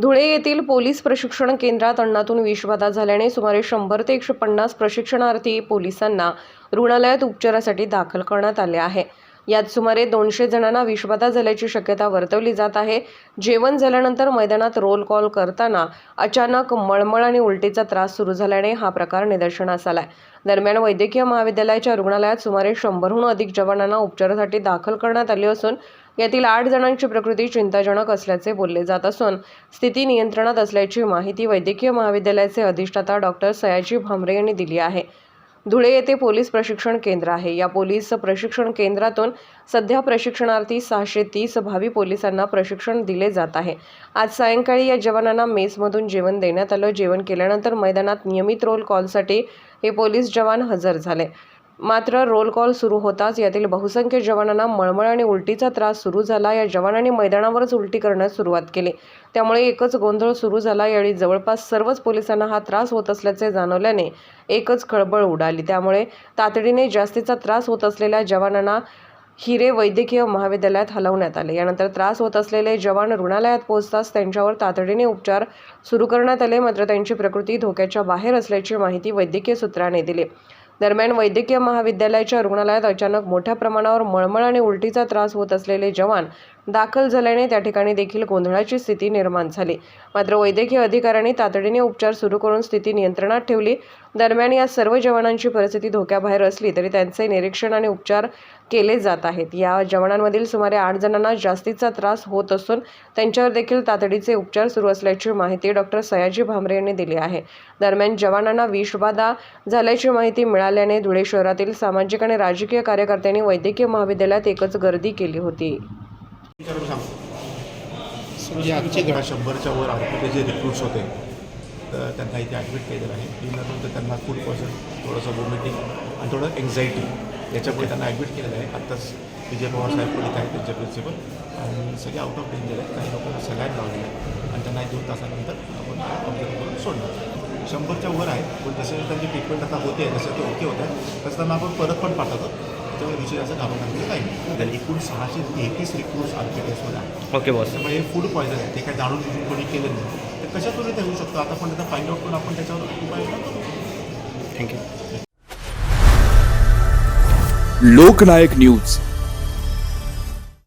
धुळे येथील पोलीस प्रशिक्षण केंद्रात अन्नातून विषबाधा झाल्याने सुमारे शंभर ते एकशे पन्नास प्रशिक्षणार्थी पोलिसांना रुग्णालयात उपचारासाठी दाखल करण्यात आले आहे. यात सुमारे दोनशे जणांना विषबाधा झाल्याची शक्यता वर्तवली जात आहे. जेवण झाल्यानंतर मैदानात रोल कॉल करताना अचानक मळमळ आणि उलटीचा त्रास सुरू झाल्याने हा प्रकार निदर्शनास आलाय. दरम्यान वैद्यकीय महाविद्यालयाच्या रुग्णालयात सुमारे शंभरहून अधिक जवानांना उपचारासाठी दाखल करण्यात आले असून यातील आठ जणांची प्रकृती चिंताजनक असल्याचे बोलले जात असून स्थिती नियंत्रणात असल्याची माहिती वैद्यकीय महाविद्यालयाचे अधिष्ठाता डॉक्टर सयाजी भामरे यांनी दिली आहे. धुळे येथे पोलीस प्रशिक्षण केंद्र आहे. या पोलीस प्रशिक्षण केंद्रातून सध्या प्रशिक्षणार्थी सहाशे तीस भावी पोलिसांना प्रशिक्षण दिले जात आहे. आज सायंकाळी या जवानांना मेसमधून जेवण देण्यात आलं. जेवण केल्यानंतर मैदानात नियमित रोल कॉलसाठी हे पोलीस जवान हजर झाले. मात्र रोल कॉल सुरू होताच यातील बहुसंख्य जवानांना मळमळ आणि उलटीचा त्रास सुरू झाला. या जवानांनी मैदानावरच उलटी करण्यास सुरुवात केली. त्यामुळे एकच गोंधळ सुरू झाला यावेळी जवळपास सर्वच पोलिसांना हा त्रास होत असल्याचे जाणवल्याने एकच खळबळ उडाली. त्यामुळे तातडीने जास्तीचा त्रास होत असलेल्या जवानांना हिरे वैद्यकीय महाविद्यालयात हलवण्यात आले. यानंतर त्रास होत असलेले जवान रुग्णालयात पोहोचताच त्यांच्यावर तातडीने उपचार सुरू करण्यात आले. मात्र त्यांची प्रकृती धोक्याच्या बाहेर असल्याची माहिती वैद्यकीय सूत्रांनी दिली. दरम्यान वैद्यकीय महाविद्यालयाच्या रुग्णालयात अचानक मोठ्या प्रमाणावर मळमळ आणि उलटीचा त्रास होत असलेले जवान दाखल झाल्याने त्या ठिकाणी देखील गोंधळाची स्थिती निर्माण झाली. मात्र वैद्यकीय अधिकाऱ्यांनी तातडीने उपचार सुरू करून स्थिती नियंत्रणात ठेवली. दरम्यान या सर्व जवानांची परिस्थिती धोक्याबाहेर असली तरी त्यांचे निरीक्षण आणि उपचार केले जात आहेत. या जवानांमधील सुमारे आठ जणांना जास्तीचा त्रास होत असून त्यांच्यावर देखील तातडीचे उपचार सुरू असल्याची माहिती डॉक्टर सयाजी भामरे यांनी दिली आहे. दरम्यान जवानांना विषबाधा झाल्याची माहिती मिळाल्याने धुळे शहरातील सामाजिक आणि राजकीय कार्यकर्त्यांनी वैद्यकीय महाविद्यालयात एकच गर्दी केली होती. सांगतो जे आजचे घरा शंभरच्या वर आतमध्ये जे रिक्रूट्स होते तर त्यांना इथे ॲडमिट केलेलं आहे. दिल्यानंतर त्यांना फूड पॉयझन थोडंसं वॉमिटिंग आणि थोडं एन्झायटी याच्यामुळे त्यांना ॲडमिट केलेलं आहे. आत्ताच विजय पवार साहेब पण इथे आहेत त्यांचे प्रिन्सिपल आणि सगळे आउट ऑफ डेंजर आहेत. काही लोकांना सगळ्यात लावलेलं आहे. आणि त्यांना एक दोन तासानंतर आपण ऑब्झर्व करून सोडणार. शंभरच्या वर आहे. पण जसे त्यांची ट्रीटमेंट आता होते जसं ते ओके होत आहे तसं त्यांना आपण परत पण पाठवतो. त्याच्यामुळे विषय असं घाबरण्याचं काही नाही. तर एकूण सहाशे तेहतीस रिक्रूट्स आर्किटेक्टमध्ये आहे ओके बॉस त्यामुळे हे फूड पॉयझन आहे. ते काय जाणून बुजून कोणी केलं नाही. तर कशातून ते होऊ शकतं? आता पण त्याचा फाइंड आउट करून आपण त्याच्यावर करू थँक्यू लोकनायक न्यूज.